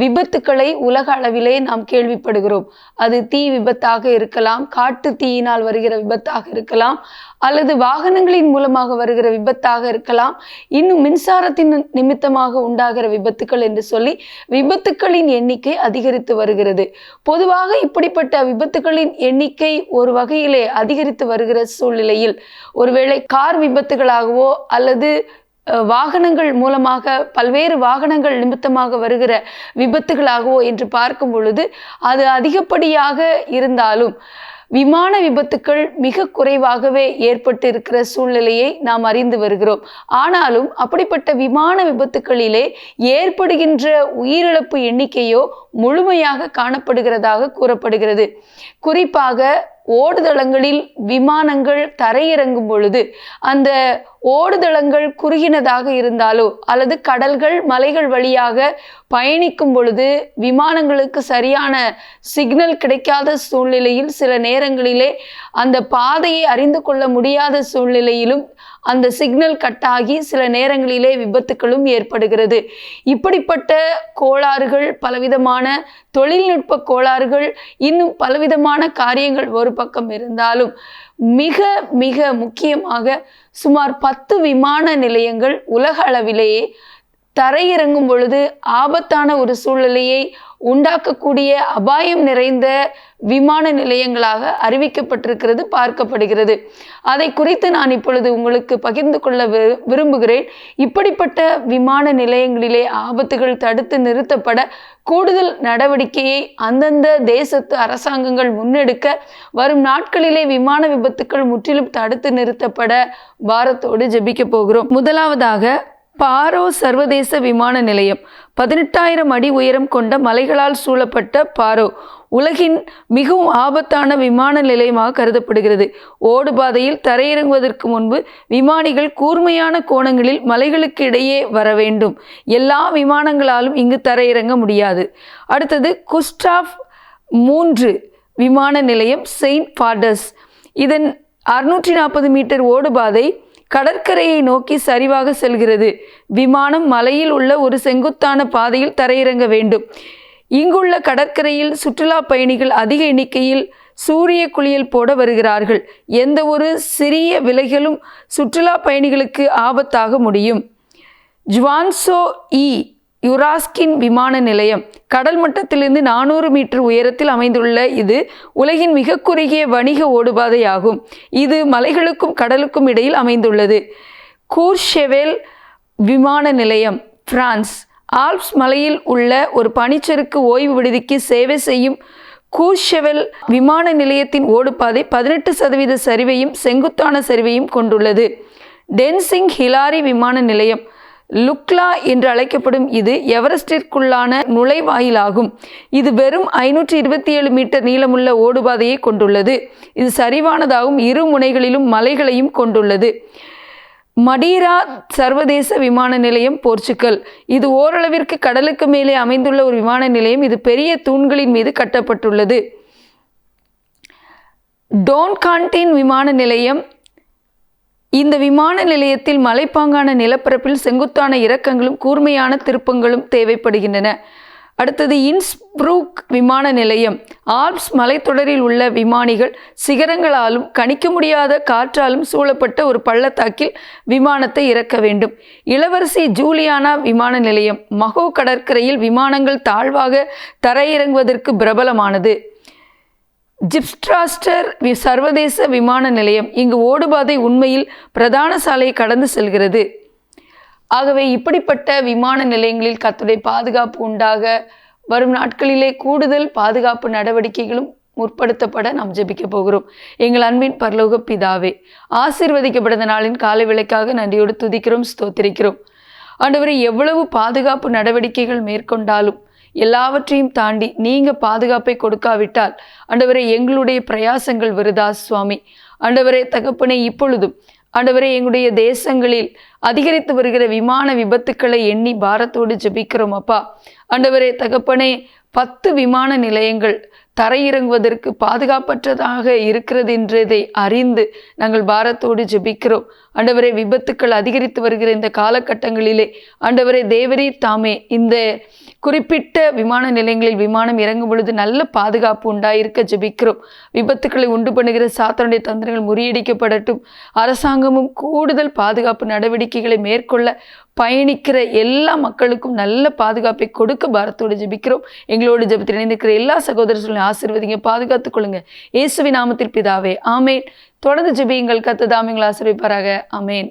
விபத்துக்களை உலக அளவிலே நாம் கேள்விப்படுகிறோம். அது தீ விபத்தாக இருக்கலாம் காட்டு தீயினால் வருகிற விபத்தாக இருக்கலாம் அல்லது வாகனங்களின் மூலமாக வருகிற விபத்தாக இருக்கலாம். இன்னும் மின்சாரத்தின் நிமித்தமாக உண்டாகிற விபத்துக்கள் என்று சொல்லி விபத்துக்களின் எண்ணிக்கை அதிகரித்து வருகிறது. பொதுவாக இப்படிப்பட்ட விபத்துகளின் எண்ணிக்கை ஒரு வகையிலே அதிகரித்து வருகிற சூழ்நிலையில் ஒருவேளை கார் விபத்துகளாகவோ அல்லது வாகனங்கள் மூலமாக பல்வேறு வாகனங்கள் நிமித்தமாக வருகிற விபத்துகளாகவோ என்று பார்க்கும் பொழுது அது அதிகப்படியாக இருந்தாலும் விமான விபத்துக்கள் மிக குறைவாகவே ஏற்பட்டு இருக்கிற சூழ்நிலையை நாம் அறிந்து வருகிறோம். ஆனாலும் அப்படிப்பட்ட விமான விபத்துக்களிலே ஏற்படுகின்ற உயிரிழப்பு எண்ணிக்கையோ முழுமையாக காணப்படுகிறதாக கூறப்படுகிறது. குறிப்பாக ஓடுதளங்களில் விமானங்கள் தரையிறங்கும் பொழுது அந்த ஓடுதளங்கள் குறுகினதாக இருந்தாலோ அல்லது கடல்கள் மலைகள் வழியாக பயணிக்கும் பொழுது விமானங்களுக்கு சரியான சிக்னல் கிடைக்காத சூழ்நிலையில் சில நேரங்களிலே அந்த பாதையை அறிந்து கொள்ள முடியாத சூழ்நிலையிலும் அந்த சிக்னல் கட் ஆகி சில நேரங்களிலே விபத்துக்களும் ஏற்படுகிறது. இப்படிப்பட்ட கோளாறுகள் பலவிதமான தொழில்நுட்ப கோளாறுகள் இன்னும் பலவிதமான காரியங்கள் ஒரு பக்கம் இருந்தாலும் மிக மிக முக்கியமாக சுமார் பத்து விமான நிலையங்கள் உலக அளவிலேயே தரையிறங்கும் பொழுது ஆபத்தான ஒரு சூழ்நிலையை உண்டாக்கக்கூடிய அபாயம் நிறைந்த விமான நிலையங்களாக அறிவிக்கப்பட்டிருக்கிறது பார்க்கப்படுகிறது. அதை குறித்து நான் இப்பொழுது உங்களுக்கு பகிர்ந்து கொள்ள விரும்புகிறேன். இப்படிப்பட்ட விமான நிலையங்களிலே ஆபத்துகள் தடுத்து நிறுத்தப்பட கூடுதல் நடவடிக்கையை அந்தந்த தேசத்து அரசாங்கங்கள் முன்னெடுக்க வரும் நாட்களிலே விமான விபத்துக்கள் முற்றிலும் தடுத்து நிறுத்தப்பட பாரத்தோடு ஜெபிக்க போகிறோம். முதலாவதாக பாரோ சர்வதேச விமான நிலையம். பதினெட்டாயிரம் அடி உயரம் கொண்ட மலைகளால் சூழப்பட்ட பாரோ உலகின் மிகவும் ஆபத்தான விமான நிலையமாக கருதப்படுகிறது. ஓடுபாதையில் தரையிறங்குவதற்கு முன்பு விமானிகள் கூர்மையான கோணங்களில் மலைகளுக்கு இடையே வர வேண்டும். எல்லா விமானங்களாலும் இங்கு தரையிறங்க முடியாது. அடுத்தது குஸ்டாஃப் மூன்று விமான நிலையம் செயின்ட் பாடஸ் இதன் அறுநூற்றி நாற்பது மீட்டர் ஓடுபாதை கடற்கரையை நோக்கி சரிவாக செல்கிறது. விமானம் மலையில் உள்ள ஒரு செங்குத்தான பாதையில் தரையிறங்க வேண்டும். இங்குள்ள கடற்கரையில் சுற்றுலா பயணிகள் அதிக எண்ணிக்கையில் சூரிய குளியல் போட வருகிறார்கள். எந்த ஒரு சிறிய விலைகளும் சுற்றுலா பயணிகளுக்கு ஆபத்தாக முடியும். ஜுவான்சோ இ யுராஸ்கின் விமான நிலையம். கடல் மட்டத்திலிருந்து நானூறு மீட்டர் உயரத்தில் அமைந்துள்ள இது உலகின் மிக குறுகிய வணிக ஓடுபாதையாகும். இது மலைகளுக்கும் கடலுக்கும் இடையில் அமைந்துள்ளது. கூர்ஷெவெல் விமான நிலையம் பிரான்ஸ். ஆல்ப்ஸ் மலையில் உள்ள ஒரு பனிச்சறுக்கு ஓய்வு விடுதிக்கு சேவை செய்யும் கூர்ஷெவெல் விமான நிலையத்தின் ஓடுபாதை பதினெட்டு சதவீத சரிவையும் செங்குத்தான சரிவையும் கொண்டுள்ளது. டென்சிங் ஹிலாரி விமான நிலையம் லுக்லா என்று அழைக்கப்படும் இது எவரெஸ்டிற்குள்ளான நுழைவாயிலாகும். இது வெறும் ஐநூற்றி இருபத்தி ஏழு மீட்டர் நீளமுள்ள ஓடுபாதையை கொண்டுள்ளது. இது சரிவானதாகவும் இரு முனைகளிலும் மலைகளையும் கொண்டுள்ளது. மடீரா சர்வதேச விமான நிலையம் போர்ச்சுகல். இது ஓரளவிற்கு கடலுக்கு மேலே அமைந்துள்ள ஒரு விமான நிலையம். இது பெரிய தூண்களின் மீது கட்டப்பட்டுள்ளது. டோன்கான்டின் விமான நிலையம் இந்த விமான நிலையத்தில் மலைப்பாங்கான நிலப்பரப்பில் செங்குத்தான இறக்கங்களும் கூர்மையான திருப்பங்களும் தேவைப்படுகின்றன. அடுத்தது இன்ஸ்ப்ரூக் விமான நிலையம். ஆல்ப்ஸ் மலைத்தொடரில் உள்ள விமானிகள் சிகரங்களாலும் கணிக்க முடியாத காற்றாலும் சூழப்பட்ட ஒரு பள்ளத்தாக்கில் விமானத்தை இறக்க வேண்டும். இளவரசி ஜூலியானா விமான நிலையம். மகோ கடற்கரையில் விமானங்கள் தாழ்வாக தரையிறங்குவதற்கு பிரபலமானது. ஜிப்ஸ்ட்ராஸ்டர் வி- சர்வதேச விமான நிலையம். இங்கு ஓடுபாதை உண்மையில் பிரதான சாலையை கடந்து செல்கிறது. ஆகவே இப்படிப்பட்ட விமான நிலையங்களில் கத்துடைய பாதுகாப்பு உண்டாக வரும் நாட்களிலே கூடுதல் பாதுகாப்பு நடவடிக்கைகளும் முற்படுத்தப்பட நாம் ஜெபிக்க போகிறோம். எங்கள் அன்பின் பரலோக பிதாவே ஆசீர்வதிக்கப்பட்ட நாளின் காலை விளக்காக நன்றியோடு துதிக்கிறோம் ஸ்தோத்திரிக்கிறோம். ஆண்டவரை எவ்வளவு பாதுகாப்பு நடவடிக்கைகள் மேற்கொண்டாலும் எல்லாவற்றையும் தாண்டி நீங்கள் பாதுகாப்பை கொடுக்காவிட்டால் ஆண்டவரே எங்களுடைய பிரயாசங்கள் விருதா சுவாமி. ஆண்டவரே தகப்பனே இப்பொழுதும் ஆண்டவரே எங்களுடைய தேசங்களில் அதிகரித்து வருகிற விமான விபத்துக்களை எண்ணி பாரத்தோடு ஜெபிக்கிறோம் அப்பா. ஆண்டவரே தகப்பனே பத்து விமான நிலையங்கள் தரையிறங்குவதற்கு பாதுகாப்பற்றதாக இருக்கிறது என்றதை அறிந்து நாங்கள் பாரத்தோடு ஜெபிக்கிறோம். ஆண்டவரே விபத்துக்கள் அதிகரித்து வருகிற இந்த காலகட்டங்களிலே ஆண்டவரே தேவரே தாமே இந்த குறிப்பிட்ட விமான நிலையங்களில் விமானம் இறங்கும் பொழுது நல்ல பாதுகாப்பு உண்டாயிருக்க ஜெபிக்கிறோம். விபத்துக்களை உண்டு பண்ணுகிற சாத்தனுடைய தந்திரங்கள் முறியடிக்கப்படட்டும். அரசாங்கமும் கூடுதல் பாதுகாப்பு நடவடிக்கைகளை மேற்கொள்ள பயணிக்கிற எல்லா மக்களுக்கும் நல்ல பாதுகாப்பை கொடுக்க பாரத்தோடு ஜெபிக்கிறோம். எங்களோடு ஜெபத்தில் இணைந்திருக்கிற எல்லா சகோதரர்களையும் ஆசீர்வதிங்க பாதுகாத்துக் கொள்ளுங்க. இயேசுவி நாமத்தில் பிதாவே ஆமேன். தொடர்ந்து ஜெபியுங்கள். கத்து தாமியங்கள் ஆசீர்விப்பாராக ஆமேன்.